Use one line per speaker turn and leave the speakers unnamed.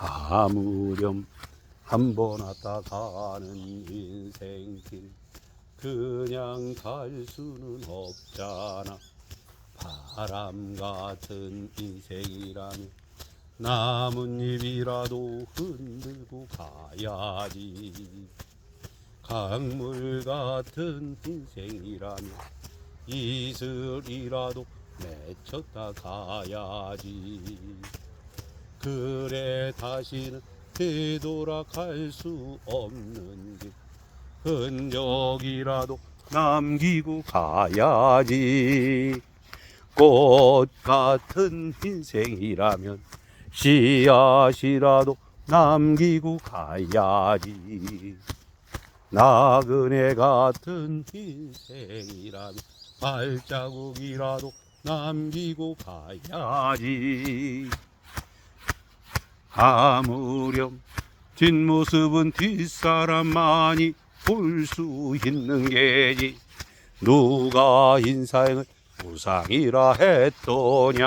아무렴 한 번 왔다 가는 인생길. 그냥 갈 수는 없잖아. 바람 같은 인생이라면 나뭇잎이라도 흔들고 가야지. 강물 같은 인생이라면 이슬이라도 맺혔다 가야지 그래 다시는 되돌아갈 수 없는 길. 흔적이라도 남기고 가야지. 꽃 같은 인생이라면 씨앗이라도 남기고 가야지. 나그네 같은 인생이라면 발자국이라도 남기고 가야지 아무렴 뒷모습은 뒷사람만이 볼 수 있는 게지. 누가 인생을 무상이라 했더냐